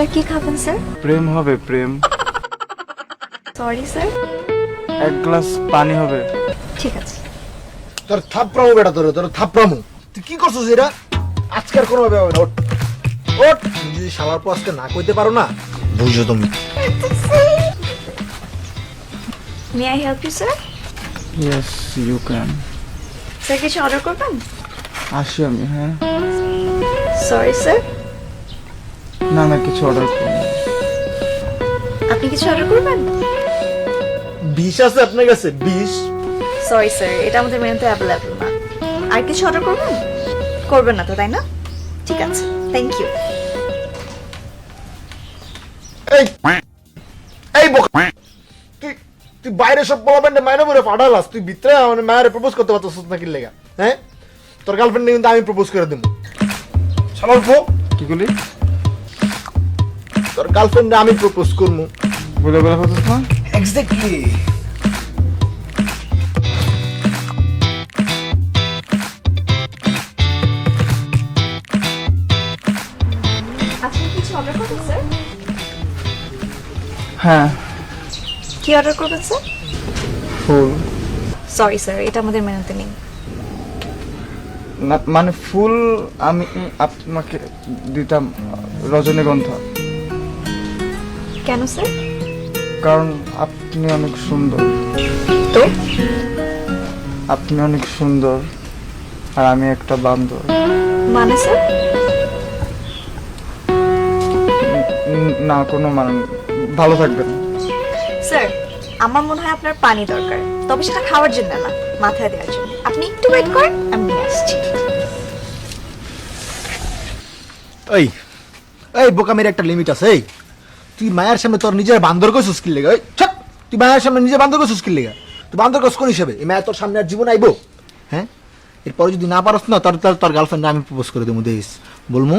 Sir কি খাবেন sir? প্রেম হবে প্রেম। Sorry sir. এক গ্লাস পানি হবে। ঠিক আছে। তোর থাপড়ামো বেটা তোর তোর থাপড়ামো। তুই কি করছিস এটা? আজকে আর কোনো ভাবে হবে না। ওঠ। তুমি যদি সাবার পর আজকে না কইতে পারো না বুঝছ তুমি। May I help you sir yes you can sir কিছু অর্ডার করবেন? আসি আমি হ্যাঁ। সরি স্যার না না কিছু অর্ডার করুন। আপনি কিছু অর্ডার করবেন? বিষ আছে আপনার কাছে বিষ সরি স্যার এটা আমাদের মেনুতে অ্যাভেলেবল না। আর কিছু অর্ডার করবেন? করবেন না তো তাই না? ঠিক আছে থ্যাংক ইউ এই এই বোকা। তুই বাইরে সব বলবেন না মাইনে বলে পাঠালাস তুই ভিতরে আমার মায়ের প্রপোজ করতে পারছিস নাকি লেগা? হ্যাঁ? তোর গার্লফ্রেন্ড কিন্তু আমি প্রপোজ করে দেবো। সালার কি করলি? তোর গার্লফ্রেন্ডে আমি প্রপোজ করব বলে বলে কথা না? এক্স্যাক্টলি স্যার হ্যাঁ। কি অর্ডার করবেন স্যার ফুল। সরি স্যার এটা আমাদের মেনুতে নেই। মানে ফুল আমি আপনাকে দিতাম রজনীগন্ধা। কেন স্যার? কারণ আপনি অনেক সুন্দর। তো? আপনি অনেক সুন্দর আর আমি একটা বান্দর। মানে স্যার? না কোনো মানে ভালো থাকবেন। স্যার আমার মনে হয় আপনার পানি দরকার তবে সেটা খাওয়ার জন্য না মাথায় দেওয়ার জন্য। আপনি একটু ওয়েট করেন আমি নিয়ে আসছি। এই এই বোকামের একটা লিমিট আছে এই। তুই মায়ের সামনে তোর নিজের বান্দর কইছিস কি লেগে, ওই ছাক তুই মায়ের সামনে নিজের বান্দর কইছিস কি লেগে। তুই বান্দর কস কোন হিসেবে? এই মায়ের তোর সামনে আর জীবন আইবো। হ্যাঁ? এরপরে যদি না পারস না তোর তোর গার্লফ্রেন্ড আমি প্রপোজ করে দেবো দেশ বলমু